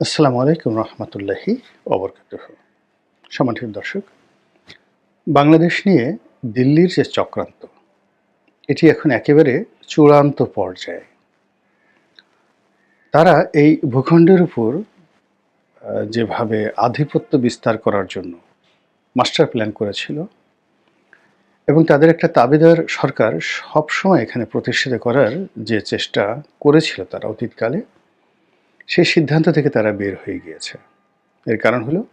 আসসালামু আলাইকুম রহমতুল্লাহি অবরকাত সম্মানিত দর্শক, বাংলাদেশ নিয়ে দিল্লির যে চক্রান্ত, এটি এখন একেবারে চূড়ান্ত পর্যায়ে। তারা এই ভূখণ্ডের উপর যেভাবে আধিপত্য বিস্তার করার জন্য মাস্টার প্ল্যান করেছিল এবং তাদের একটা তাবেদার সরকার সবসময় এখানে প্রতিষ্ঠিত করার যে চেষ্টা করেছিল তারা অতীতকালে সেই সিদ্ধান্ত থেকে তারা বের হয়ে গিয়েছে। এর কারণ হলো,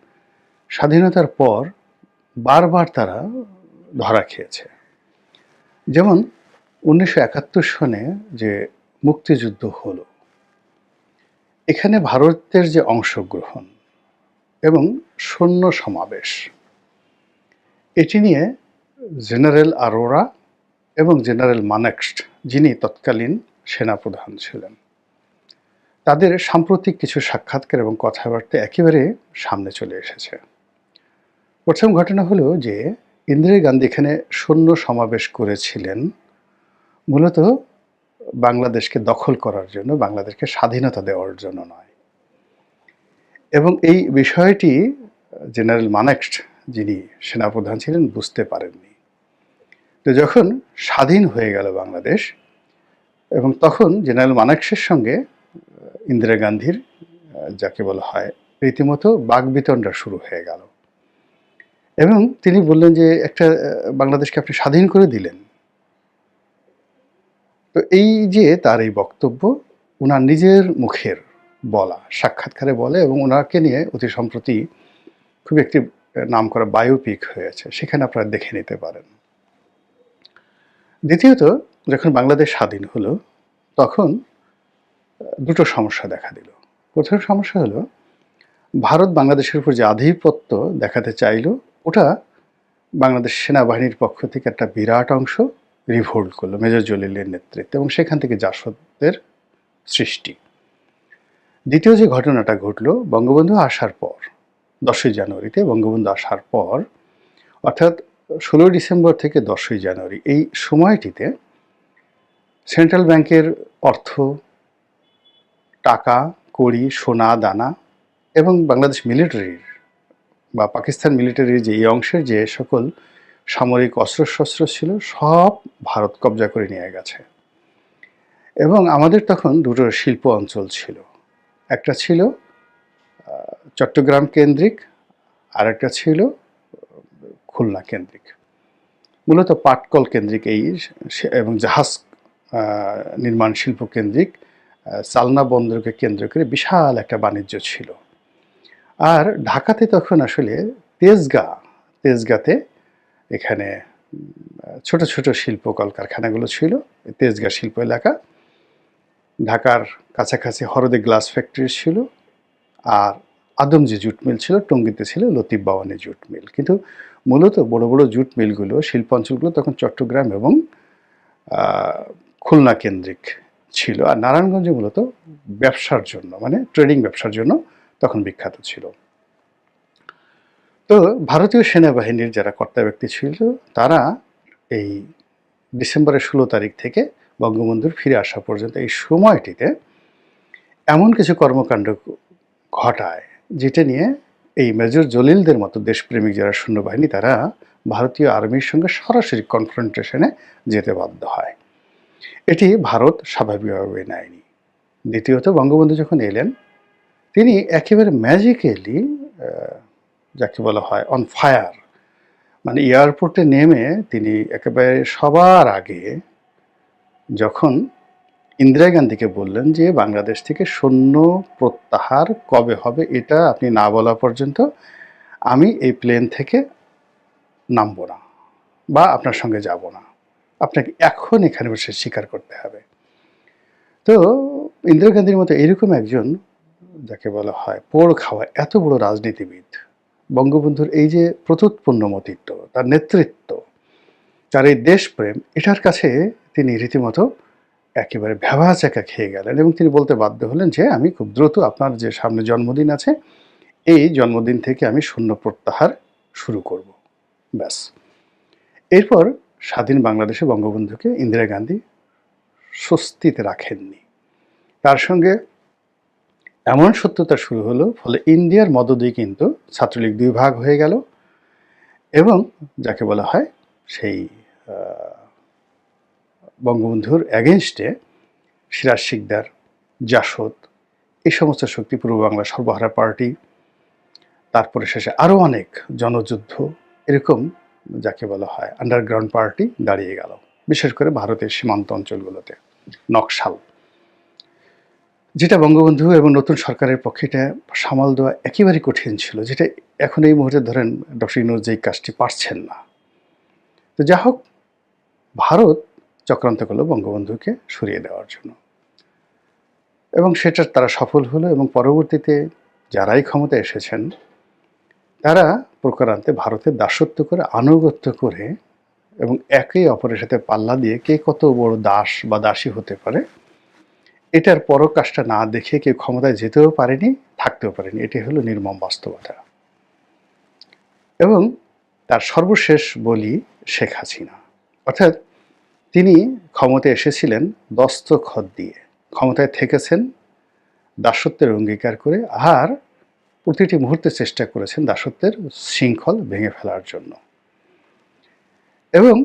স্বাধীনতার পর বারবার তারা ধরা খেয়েছে। যেমন উনিশশো একাত্তর সনে যে মুক্তিযুদ্ধ হলো, এখানে ভারতের যে অংশগ্রহণ এবং সৈন্য সমাবেশ, এটি নিয়ে জেনারেল আরোরা এবং জেনারেল মানেক্সট যিনি তৎকালীন সেনাপ্রধান ছিলেন তাদের সাম্প্রতিক কিছু সাক্ষাৎকার এবং কথাবার্তা একেবারে সামনে চলে এসেছে। প্রথম ঘটনা হলো যে ইন্দিরা গান্ধী এখানে সৈন্য সমাবেশ করেছিলেন মূলত বাংলাদেশকে দখল করার জন্য, বাংলাদেশকে স্বাধীনতা দেওয়ার জন্য নয়। এবং এই বিষয়টি জেনারেল মানেক্সট যিনি সেনাপ্রধান ছিলেন বুঝতে পারেননি। তো যখন স্বাধীন হয়ে গেল বাংলাদেশ এবং তখন জেনারেল মানেক্সের সঙ্গে ইন্দিরা গান্ধীর যাকে বলা হয় রীতিমতো বাগবিতণ্ডা শুরু হয়ে গেল। এবং তিনি বললেন যে একটা বাংলাদেশকে আপনি স্বাধীন করে দিলেন। তো এই যে তার এই বক্তব্য ওনার নিজের মুখের বলা, সাক্ষাৎকারে বলে এবং ওনাকে নিয়ে অতি সম্প্রতি খুব একটি নাম করা বায়োপিক হয়েছে, সেখানে আপনারা দেখে নিতে পারেন। দ্বিতীয়ত, যখন বাংলাদেশ স্বাধীন হলো, তখন দুটো সমস্যা দেখা দিল। প্রথম সমস্যা হলো, ভারত বাংলাদেশের উপর যে আধিপত্য দেখাতে চাইলো, ওটা বাংলাদেশ সেনাবাহিনীর পক্ষ থেকে একটা বিরাট অংশ রিভোল্ট করল মেজর জলিলের নেতৃত্বে এবং সেখান থেকে জাসদের সৃষ্টি। দ্বিতীয় যে ঘটনাটা ঘটলো, বঙ্গবন্ধু আসার পর, দশই জানুয়ারিতে বঙ্গবন্ধু আসার পর, অর্থাৎ ষোলোই ডিসেম্বর থেকে দশই জানুয়ারি, এই সময়টিতে সেন্ট্রাল ব্যাংকের অর্থ টাকা, কড়ি, সোনা, দানা এবং বাংলাদেশ মিলিটারির বা পাকিস্তান মিলিটারির যে এই অংশের যে সকল সামরিক অস্ত্রশস্ত্র ছিল সব ভারত কবজা করে নিয়ে গেছে। এবং আমাদের তখন দুটো শিল্প অঞ্চল ছিল। একটা ছিল চট্টগ্রাম কেন্দ্রিক আর একটা ছিল খুলনা কেন্দ্রিক। মূলত পাটকল কেন্দ্রিক এই এবং জাহাজ নির্মাণ শিল্প কেন্দ্রিক চালনা বন্দরকে কেন্দ্র করে বিশাল একটা বাণিজ্য ছিল। আর ঢাকাতে তখন আসলে তেজগা, তেজগাতে এখানে ছোট ছোট শিল্প কলকারখানাগুলো ছিল, তেজগা শিল্প এলাকা। ঢাকার কাছাকাছি হরদে গ্লাস ফ্যাক্টরি ছিল আর আদমজি জুট মিল ছিল, টঙ্গিতে ছিল লতিফ বাওয়ানি জুট মিল। কিন্তু মূলত বড় বড় জুট মিলগুলো, শিল্পাঞ্চলগুলো তখন চট্টগ্রাম এবং খুলনা কেন্দ্রিক ছিল। আর নারায়ণগঞ্জে মূলত ব্যবসার জন্য মানে ট্রেডিং ব্যবসার জন্য তখন বিখ্যাত ছিল। তো ভারতীয় সেনাবাহিনীর যারা কর্তা ব্যক্তি ছিল, তারা এই ডিসেম্বরের ষোলো তারিখ থেকে বঙ্গবন্ধুর ফিরে আসা পর্যন্ত এই সময়টিতে এমন কিছু কর্মকাণ্ড ঘটায়, যেটা নিয়ে এই মেজর জলিলদের মতো দেশপ্রেমিক যারা সৈন্যবাহিনী, তারা ভারতীয় আর্মির সঙ্গে সরাসরি কনফ্রন্টেশনে যেতে বাধ্য হয়। এটি ভারত স্বাভাবিকভাবে নেয়নি। দ্বিতীয়ত, বঙ্গবন্ধু যখন এলেন, তিনি একেবারে ম্যাজিক্যালি যাকে বলা হয় অন ফায়ার মানে এয়ারপোর্টে নেমে তিনি একেবারে সবার আগে যখন ইন্দিরা গান্ধীকে বললেন যে, বাংলাদেশ থেকে সৈন্য প্রত্যাহার কবে হবে এটা আপনি না বলা পর্যন্ত আমি এই প্লেন থেকে নামবো না বা আপনার সঙ্গে যাব না। আপনাকে এখন এখানে বসে স্বীকার করতে হবে। তো ইন্দিরা গান্ধীর মতো এরকম একজন, যাকে বলা হয় পোড় খাওয়া, এত বড় রাজনীতিবিদ, বঙ্গবন্ধুর এই যে প্রতুৎপন্নমতিত্ব তার নেতৃত্ব, তার এই দেশপ্রেম, এটার কাছে তিনি রীতিমতো একেবারে ভ্যাবা চাকা খেয়ে গেলেন এবং তিনি বলতে বাধ্য হলেন যে, আমি খুব দ্রুত আপনার যে সামনে জন্মদিন আছে, এই জন্মদিন থেকে আমি শূন্য প্রত্যাহার শুরু করব। ব্যাস। এরপর স্বাধীন বাংলাদেশে বঙ্গবন্ধুকে ইন্দিরা গান্ধী স্বস্তিতে রাখেননি। তার সঙ্গে এমন সত্যতা শুরু হলো, ফলে ইন্ডিয়ার মদদেই কিন্তু ছাত্রলীগ দুই ভাগ হয়ে গেল এবং যাকে বলা হয় সেই বঙ্গবন্ধুর অ্যাগেনস্টে সিরাজ শিকদার, জাসদ, এই সমস্ত শক্তি পূর্ব বাংলা সর্বহারা পার্টি, তারপরে শেষে আরও অনেক জনযুদ্ধ, এরকম যাকে বলা হয় আন্ডারগ্রাউন্ড পার্টি দাঁড়িয়ে গেল, বিশেষ করে ভারতের সীমান্ত অঞ্চলগুলোতে, নকশাল। যেটা বঙ্গবন্ধু এবং নতুন সরকারের পক্ষে এটা সামাল দেওয়া একেবারেই কঠিন ছিল, যেটা এখন এই মুহূর্তে ধরেন ডক্টর ইনুজ যেই কাজটি পারছেন না। তো যা হোক, ভারত চক্রান্ত করল বঙ্গবন্ধুকে সরিয়ে দেওয়ার জন্য। এবং সেটা তারা সফল হলো এবং পরবর্তীতে যারাই ক্ষমতা এসেছেন তারা প্রকারান্তে ভারতের দাসত্ব করে, আনুগত্য করে এবং একে অপরের সাথে পাল্লা দিয়ে কে কত বড় দাস বা দাসী হতে পারে, এটার পরকাশটা না দেখে কেউ ক্ষমতায় যেতেও পারেনি, থাকতেও পারেনি। এটি হলো নির্মম বাস্তবতা। এবং তার সর্বশেষ বলি শেখ হাসিনা। অর্থাৎ তিনি ক্ষমতায় এসেছিলেন দস্তখত দিয়ে। ক্ষমতায় থেকেছেন, দাসত্বের অঙ্গীকার করে, আর প্রতিটি মুহূর্তে চেষ্টা করেছেন দাসত্বের শৃঙ্খল ভেঙে ফেলার জন্য। এবং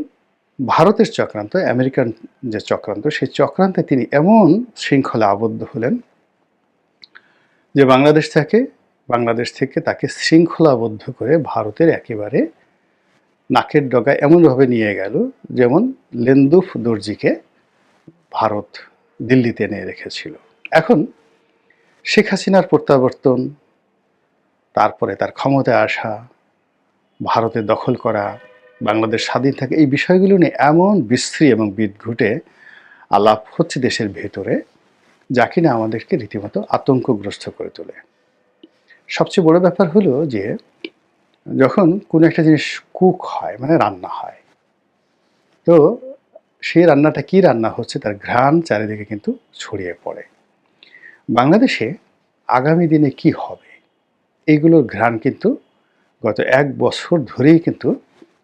ভারতের চক্রান্ত, আমেরিকান যে চক্রান্ত, সেই চক্রান্তে তিনি এমন শৃঙ্খলা আবদ্ধ হলেন যে বাংলাদেশ থেকে বাংলাদেশ থেকে তাকে শৃঙ্খলাবদ্ধ করে ভারতের একেবারে নাকের ডগায় এমনভাবে নিয়ে গেল যেমন লেন্দুফ দর্জিকে ভারত দিল্লিতে এনে রেখেছিল। এখন শেখ হাসিনার প্রত্যাবর্তন তারপরে তার ক্ষমতায় আসা, ভারতে দখল করা, বাংলাদেশ স্বাধীন থাকে, এই বিষয়গুলো নিয়ে এমন বিশ্রী এবং বিদঘুটে আলাপ হচ্ছে দেশের ভেতরে, যা কিনা আমাদেরকে রীতিমতো আতঙ্কগ্রস্ত করে তোলে। সবচেয়ে বড় ব্যাপার হলো যে, যখন কোনো একটা জিনিস কুক হয় মানে রান্না হয়, তো সেই রান্নাটা কি রান্না হচ্ছে তার ঘ্রাণ চারিদিকে কিন্তু ছড়িয়ে পড়ে। বাংলাদেশে আগামী দিনে কি হবে? এইগুলোর ঘ্রাণ কিন্তু গত এক বছর ধরেই কিন্তু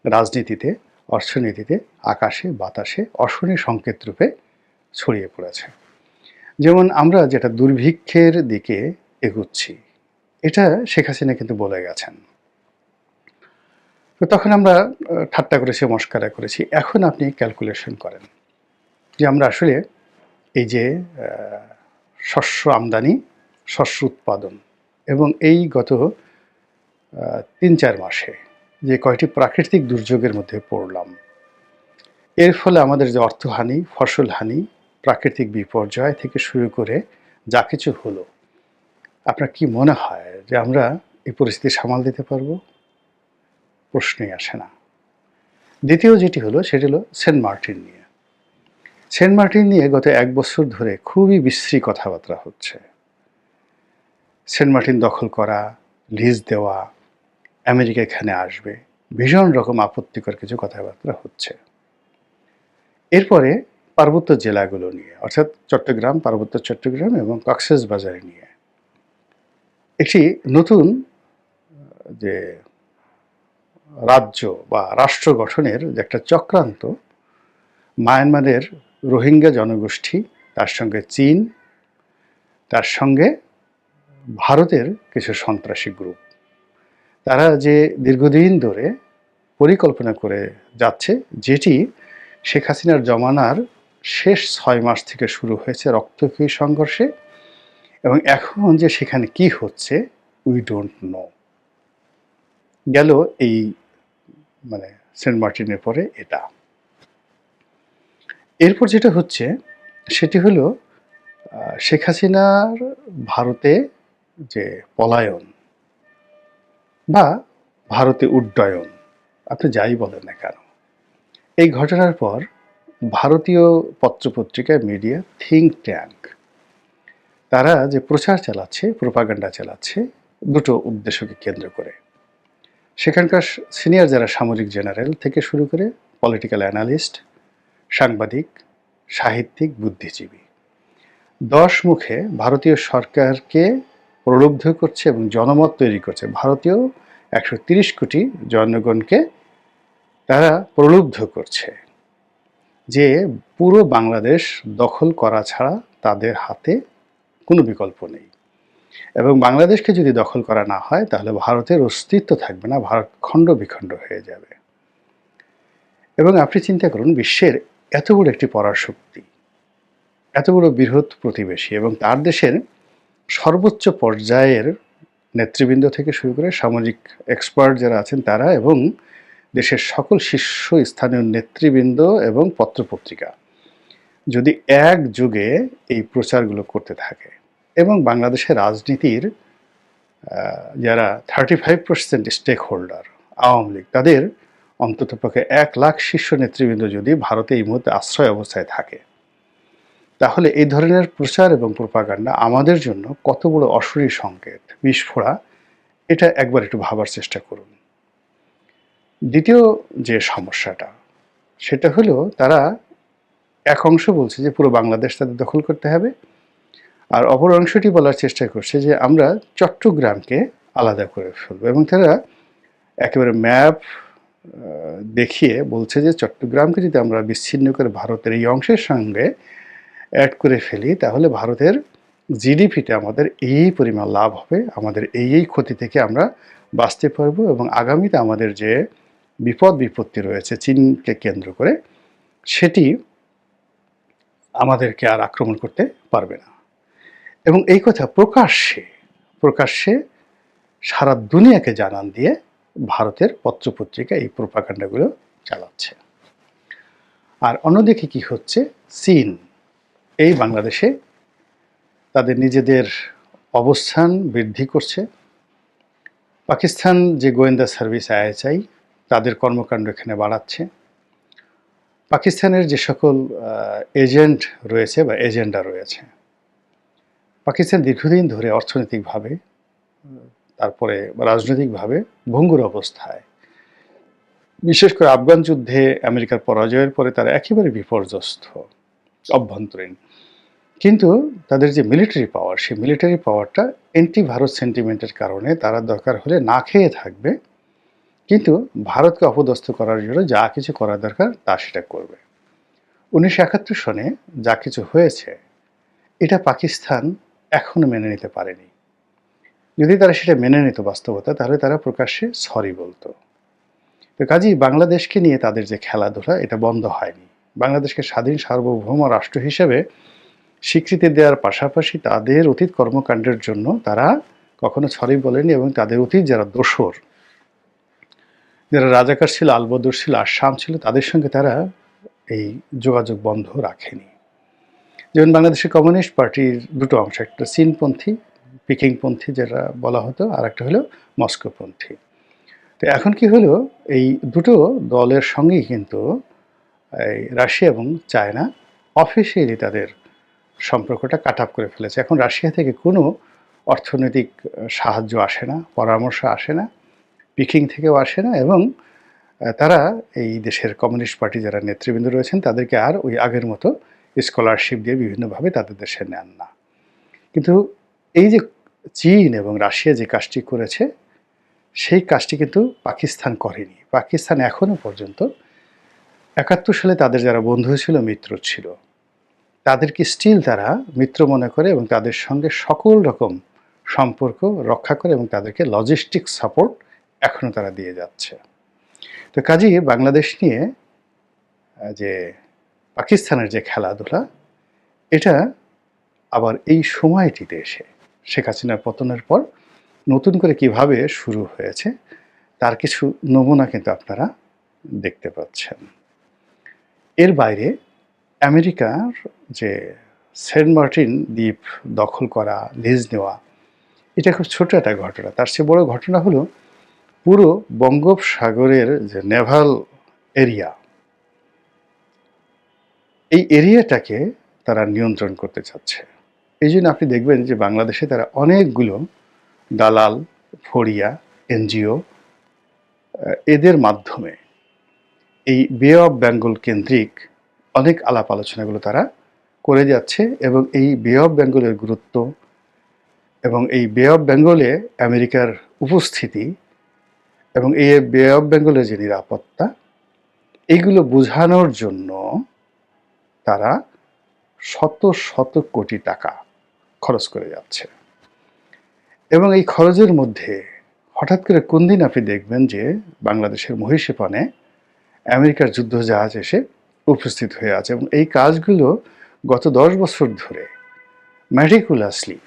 রাজনীতিতে, অর্থনীতিতে আকাশে, বাতাসে অশনি সংকেত রূপে ছড়িয়ে পড়েছে। যেমন আমরা যেটা দুর্ভিক্ষের দিকে এগুচ্ছি, এটা শেখ হাসিনা কিন্তু বলে গেছেন। তো তখন আমরা ঠাট্টা করেছি, মস্কারা করেছি। এখন আপনি ক্যালকুলেশন করেন যে আমরা আসলে এই যে শস্য আমদানি, শস্য উৎপাদন এবং এই গত তিন চার মাসে যে কয়টি প্রাকৃতিক দুর্যোগের মধ্যে পড়লাম, এর ফলে আমাদের যে অর্থহানি ফসলহানি প্রাকৃতিক বিপর্যয় থেকে শুরু করে যা কিছু হলো, আপনার কি মনে হয় যে আমরা এই পরিস্থিতি সামাল দিতে পারব? প্রশ্নই আসে না। দ্বিতীয় যেটি হলো, সেটি হলো সেন্ট মার্টিন নিয়ে। সেন্ট মার্টিন নিয়ে গত এক বছর ধরে খুবই বিশ্রী কথাবার্তা হচ্ছে। সেন্ট মার্টিন দখল করা, লিজ দেওয়া, আমেরিকা এখানে আসবে। ভীষণ রকম আপত্তিকর কিছু কথাবার্তা হচ্ছে। এরপরে পার্বত্য জেলাগুলো নিয়ে, অর্থাৎ চট্টগ্রাম, পার্বত্য চট্টগ্রাম এবং কক্সেস বাজারে নিয়ে। একটি নতুন, যে রাজ্য বা রাষ্ট্র গঠনের যে একটা চক্রান্ত, মায়ানমারের রোহিঙ্গা জনগোষ্ঠী, তার সঙ্গে চীন, তার সঙ্গে ভারতের কিছু সন্ত্রাসী গ্রুপ। তারা যে দীর্ঘদিন ধরে পরিকল্পনা করে যাচ্ছে, যেটি শেখ হাসিনার জমানার শেষ ছয় মাস থেকে শুরু হয়েছে রক্তক্ষয়ী সংঘর্ষে এবং এখন যে সেখানে কি হচ্ছে উই ডোন্ট নো গেল এই মানে সেন্ট মার্টিনের পরে এটা। এরপর যেটা হচ্ছে, সেটি হলো শেখ হাসিনার ভারতে যে পলায়ন বা ভারতে উড্ডয়ন, আপনি যাই বলেন না কেন। এই ঘটনার পর ভারতীয় পত্রপত্রিকা মিডিয়া থিঙ্ক ট্যাঙ্ক তারা যে প্রচার চালাচ্ছে প্রোপাগান্ডা চালাচ্ছে, দুটো উদ্দেশ্যকে কেন্দ্র করে। সেখানকার সিনিয়র যারা সামরিক জেনারেল থেকে শুরু করে পলিটিক্যাল অ্যানালিস্ট সাংবাদিক, সাহিত্যিক, বুদ্ধিজীবী, দশ মুখে ভারতীয় সরকারকে প্রলুব্ধ করছে এবং জনমত তৈরি করছে। ভারতীয় একশো তিরিশ কোটি জনগণকে তারা প্রলুব্ধ করছে যে পুরো বাংলাদেশ দখল করা ছাড়া তাদের হাতে কোনো বিকল্প নেই। এবং বাংলাদেশকে যদি দখল করা না হয়, তাহলে ভারতের অস্তিত্ব থাকবে না, ভারত খণ্ড বিখণ্ড হয়ে যাবে। এবং আপনি চিন্তা করুন, বিশ্বের এত বড় একটি পরাশক্তি, এত বড় বৃহৎ প্রতিবেশী এবং তার দেশের সর্বোচ্চ পর্যায়ের নেতৃবৃন্দ থেকে শুরু করে সামাজিক এক্সপার্ট যারা আছেন তারা এবং দেশের সকল শীর্ষ স্থানীয় নেতৃবৃন্দ এবং পত্রপত্রিকা যদি এক যুগে এই প্রচারগুলো করতে থাকে এবং বাংলাদেশের রাজনীতির যারা thirty five percent stakeholder Awami League, তাদের অন্ততপক্ষে এক লাখ শীর্ষ নেতৃবৃন্দ যদি ভারতে এই মুহূর্তে আশ্রয় অবস্থায় থাকে তাহলে এই ধরনের প্রচার এবং প্রপাগান্ডা আমাদের জন্য কত বড় অশরীর সংকেত? বিস্ফোরা, এটা একবার একটু ভাবার চেষ্টা করুন। দ্বিতীয় যে সমস্যাটা, সেটা হলো তারা এক অংশ বলছে যে পুরো বাংলাদেশ তাদের দখল করতে হবে, আর অপর অংশটি বলার চেষ্টা করছে যে আমরা চট্টগ্রামকে আলাদা করে ফেলব। এবং তারা একেবারে ম্যাপ দেখিয়ে বলছে যে চট্টগ্রামকে যদি আমরা বিচ্ছিন্ন করে ভারতের এই অংশের সঙ্গে অ্যাড করে ফেলি, তাহলে ভারতের জিডিপিতে আমাদের এই পরিমাণ লাভ হবে। আমাদের এই এই ক্ষতি থেকে আমরা বাঁচতে পারব এবং আগামীতে আমাদের যে বিপদ বিপত্তি রয়েছে চীনকে কেন্দ্র করে, সেটি আমাদেরকে আর আক্রমণ করতে পারবে না। এবং এই কথা প্রকাশ্যে প্রকাশ্যে সারা দুনিয়াকে জানান দিয়ে ভারতের পত্রপত্রিকা এই প্রোপাকাণ্ডাগুলো চালাচ্ছে। আর অন্যদিকে কি হচ্ছে? চীন। এই বাংলাদেশে তাদের নিজেদের অবস্থান বৃদ্ধি করছে। পাকিস্তান যে গোয়েন্দা সার্ভিস আইএসআই, তাদের কর্মকাণ্ড এখানে বাড়াচ্ছে। পাকিস্তানের যে সকল এজেন্ট রয়েছে বা এজেন্ডা রয়েছে, পাকিস্তান দীর্ঘদিন ধরে অর্থনৈতিকভাবে, তারপরে রাজনৈতিকভাবে ভঙ্গুর অবস্থায়। বিশেষ করে আফগান যুদ্ধে আমেরিকার পরাজয়ের পরে তারা একেবারে বিপর্যস্ত, অভ্যন্তরীণ। কিন্তু তাদের যে মিলিটারি পাওয়ার সেই মিলিটারি পাওয়ারটা এন্টি ভারত সেন্টিমেন্টের কারণে তারা দরকার হলে না খেয়ে থাকবে। কিন্তু ভারতকে অপদস্থ করার জন্য যা কিছু করা দরকার, তা সেটা করবে। উনিশশো একাত্তর সনে যা কিছু হয়েছে, এটা পাকিস্তান এখনও মেনে নিতে পারেনি। যদি তারা সেটা মেনে নিত বাস্তবতা, তাহলে তারা প্রকাশ্যে সরি বলতো। তো কাজেই বাংলাদেশকে নিয়ে তাদের যে খেলাধুলা, এটা বন্ধ হয়নি। বাংলাদেশকে স্বাধীন সার্বভৌম রাষ্ট্র হিসেবে স্বীকৃতি দেওয়ার পাশাপাশি তাদের অতীত কর্মকাণ্ডের জন্য তারা কখনো সরি বলেনি এবং তাদের অতীত যারা দোসর, যারা রাজাকার ছিল, আলবদর ছিল, আসাম ছিল, তাদের সঙ্গে তারা এই যোগাযোগ বন্ধ রাখেনি। যেমন বাংলাদেশের কমিউনিস্ট পার্টির দুটো অংশ, একটা চীনপন্থী, পিকিংপন্থী যেটা বলা হতো, আর একটা হলো মস্কোপন্থী। তো এখন কি হলো, এই দুটো দলের সঙ্গেই কিন্তু এই রাশিয়া এবং চায়না অফিসিয়ালি তাদের সম্পর্কটা কাট আপ করে ফেলেছে। এখন রাশিয়া থেকে কোনো অর্থনৈতিক সাহায্য আসে না, পরামর্শ আসে না পিকিং থেকেও আসে না এবং তারা এই দেশের কমিউনিস্ট পার্টি যারা নেতৃবৃন্দ রয়েছেন, তাদেরকে আর ওই আগের মতো স্কলারশিপ দিয়ে বিভিন্নভাবে তাদের দেশে নেন না। কিন্তু এই যে চীন এবং রাশিয়া যে কাজটি করেছে, সেই কাজটি কিন্তু পাকিস্তান করেনি। পাকিস্তান এখনও পর্যন্ত একাত্তর সালে তাদের যারা বন্ধু ছিল, মিত্র ছিল তাদেরকে স্টিল তারা মিত্র মনে করে এবং তাদের সঙ্গে সকল রকম সম্পর্ক রক্ষা করে এবং তাদেরকে লজিস্টিক সাপোর্ট এখনও তারা দিয়ে যাচ্ছে। তো কাজেই বাংলাদেশ নিয়ে যে পাকিস্তানের যে খেলাধুলা, এটা আবার এই সময়টিতে এসে শেখ হাসিনার পতনের পর নতুন করে কীভাবে শুরু হয়েছে, তার কিছু নমুনা কিন্তু আপনারা দেখতে পাচ্ছেন। এর বাইরে আমেরিকার যে সেন্ট মার্টিন দ্বীপ দখল করা, লিজ নেওয়া, এটা খুব ছোট একটা ঘটনা। তার চেয়ে বড় ঘটনা হলো পুরো বঙ্গোপসাগরের যে নেভাল এরিয়া, এই এরিয়াটাকে তারা নিয়ন্ত্রণ করতে চাচ্ছে। এই জন্য আপনি দেখবেন যে বাংলাদেশে তারা অনেকগুলো দালাল, ফড়িয়া, এনজিও, এদের মাধ্যমে এই বে অফ বেঙ্গল কেন্দ্রিক অনেক আলাপ আলোচনাগুলো তারা করে যাচ্ছে এবং এই বে অফ বেঙ্গলের গুরুত্ব এবং এই বে অফ বেঙ্গলে আমেরিকার উপস্থিতি এবং এই বে অফ বেঙ্গলের যে নিরাপত্তা এইগুলো বোঝানোর জন্য তারা শত শত কোটি টাকা খরচ করে যাচ্ছে। এবং এই খরচের মধ্যে হঠাৎ করে কোন দিন আপনি দেখবেন যে বাংলাদেশের মহিষেপণে আমেরিকার যুদ্ধজাহাজ এসে উপস্থিত হয়ে আছে এবং এই কাজগুলো গত দশ বছর ধরে ম্যাটিকুলাসলি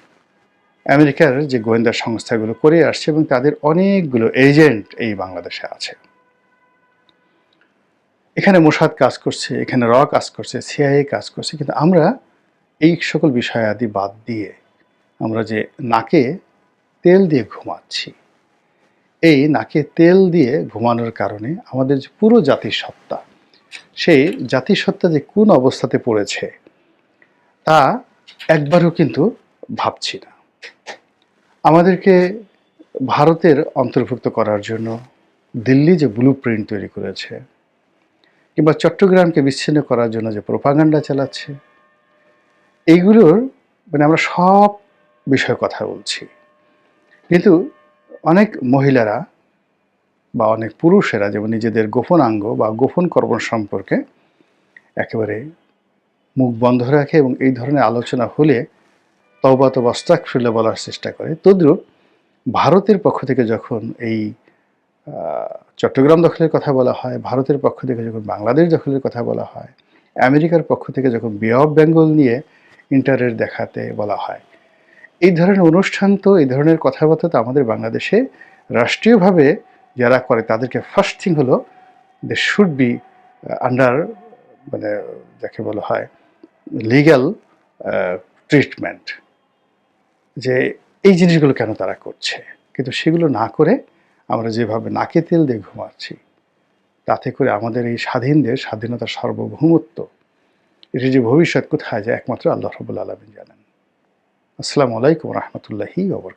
আমেরিকার যে গোয়েন্দা সংস্থাগুলো করে আসছে এবং তাদের অনেকগুলো এজেন্ট এই বাংলাদেশে আছে। এখানে মোসাদ কাজ করছে, এখানে র কাজ করছে সিআইএ কাজ করছে, কিন্তু আমরা এই সকল বিষয়াদি বাদ দিয়ে আমরা যে নাকে তেল দিয়ে ঘুমাচ্ছি, এই নাকে তেল দিয়ে ঘুমানোর কারণে আমাদের যে পুরো জাতির সত্তা সেই জাতির সত্তা যে কোন অবস্থাতে পড়েছে, তা একবারও কিন্তু ভাবছি না। আমাদেরকে ভারতের অন্তর্ভুক্ত করার জন্য দিল্লি যে ব্লু প্রিন্ট তৈরি করেছে, কিংবা চট্টগ্রামকে বিচ্ছিন্ন করার জন্য যে প্রোপাগান্ডা চালাচ্ছে, এইগুলোর মানে আমরা সব বিষয়ে কথা বলছি। কিন্তু অনেক মহিলারা বা অনেক পুরুষেরা, যেমন নিজেদের গোপন গোপনাঙ্গ বা গোপন কর্ম সম্পর্কে একেবারে মুখ বন্ধ রাখে এবং এই ধরনের আলোচনা হলে তবা তবা স্টাক ফিলে বলার চেষ্টা করে। তদ্রুপ ভারতের পক্ষ থেকে যখন এই চট্টগ্রাম দখলের কথা বলা হয়, ভারতের পক্ষ থেকে যখন বাংলাদেশ দখলের কথা বলা হয়, আমেরিকার পক্ষ থেকে যখন বে অফ বেঙ্গল নিয়ে ইন্টারের দেখাতে বলা হয়, এই ধরনের অনুষ্ঠান তো, এই ধরনের কথাবার্তা তো আমাদের বাংলাদেশে রাষ্ট্রীয়ভাবে যারা করে, তাদেরকে ফার্স্ট থিং হলো দে শুড বি আন্ডার মানে যাকে বলা হয় লিগ্যাল ট্রিটমেন্ট যে এই জিনিসগুলো কেন তারা করছে? কিন্তু সেগুলো না করে আমরা যেভাবে নাকে তেল দিয়ে ঘুমাচ্ছি, তাতে করে আমাদের এই স্বাধীন দেশ স্বাধীনতার সার্বভৌমত্ব, এটি যে ভবিষ্যৎ কোথায় যায় একমাত্র আল্লাহ রবুল আলমিন জানেন। আসসালামু আলাইকুম রহমতুল্লাহি ওবর